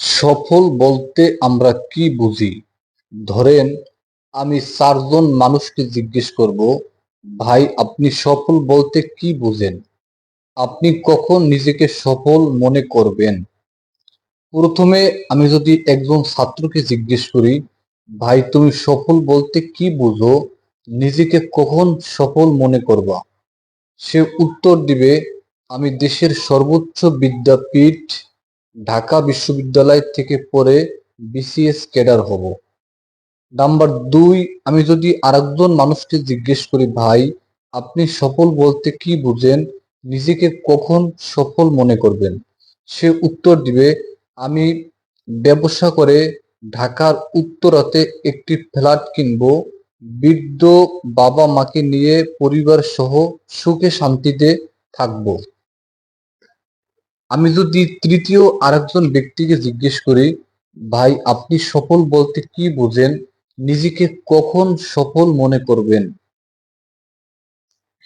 সফল বলতে আমরা কি বুঝি? ধরেন, আমি চারজন মানুষকে জিজ্ঞেস করব, ভাই, আপনি সফল বলতে কি বুঝেন? আপনি কখন নিজেকে সফল মনে করবেন? প্রথমে আমি যদি একজন ছাত্রকে জিজ্ঞেস করি, ভাই, তুমি সফল বলতে কি বুঝো? নিজেকে কখন সফল মনে করবা? সে উত্তর দিবে, আমি দেশের সর্বোচ্চ বিদ্যাপীঠ ঢাকা বিশ্ববিদ্যালয় থেকে পড়ে বিসিএস ক্যাডার হব। নাম্বার দুই, আমি যদি আরেকজন মানুষকে জিজ্ঞেস করি, ভাই, আপনি সফল বলতে কি বুঝেন? নিজেকে কখন সফল মনে করবেন? সে উত্তর দিবে, আমি ব্যবসা করে ঢাকার উত্তরাতে একটি ফ্ল্যাট কিনবো। বৃদ্ধ বাবা মাকে নিয়ে পরিবার সহ সুখে শান্তিতে থাকব। আমি যদি তৃতীয় আরেকজন ব্যক্তিকে জিজ্ঞেস করি, ভাই, আপনি সফল বলতে কি বোঝেন? নিজেকে কখন সফল মনে করবেন?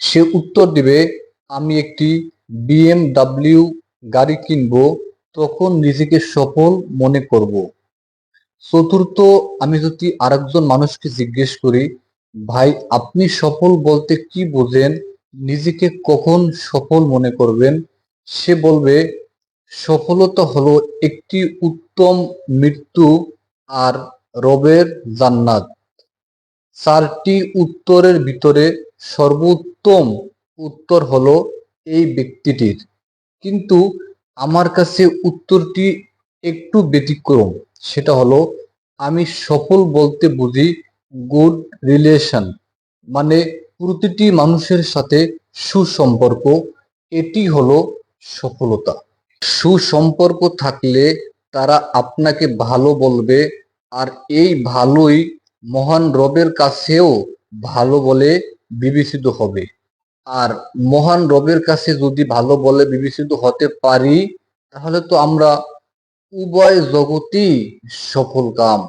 সে উত্তর দিবে, আমি একটি বিএমডাব্লিউ গাড়ি কিনবো, তখন নিজেকে সফল মনে করব। চতুর্থ, আমি যদি আরেকজন মানুষকে জিজ্ঞেস করি, ভাই, আপনি সফল বলতে কি বোঝেন? নিজেকে কখন সফল মনে করবেন? সে বলবে, সফলতা হলো একটি উত্তম মৃত্যু আর রবের জান্নাত। চারটি উত্তরের ভিতরে সর্বোত্তম উত্তর হলো এই ব্যক্তিটির। কিন্তু আমার কাছে উত্তরটি একটু ব্যতিক্রম, সেটা হলো আমি সফল বলতে বুঝি গুড রিলেশন মানে প্রতিটি মানুষের সাথে সুসম্পর্ক। এটি হলো সফলতা। সুসম্পর্ক থাকলে তারা আপনাকে ভালো বলবে আর এই ভালোই মহান রবের কাছেও ভালো বলে বিবেচিত হবে। আর মহান রবের কাছে যদি ভালো বলে বিবেচিত হতে পারি, তাহলে তো আমরা উভয় জগতেই সফল কাম।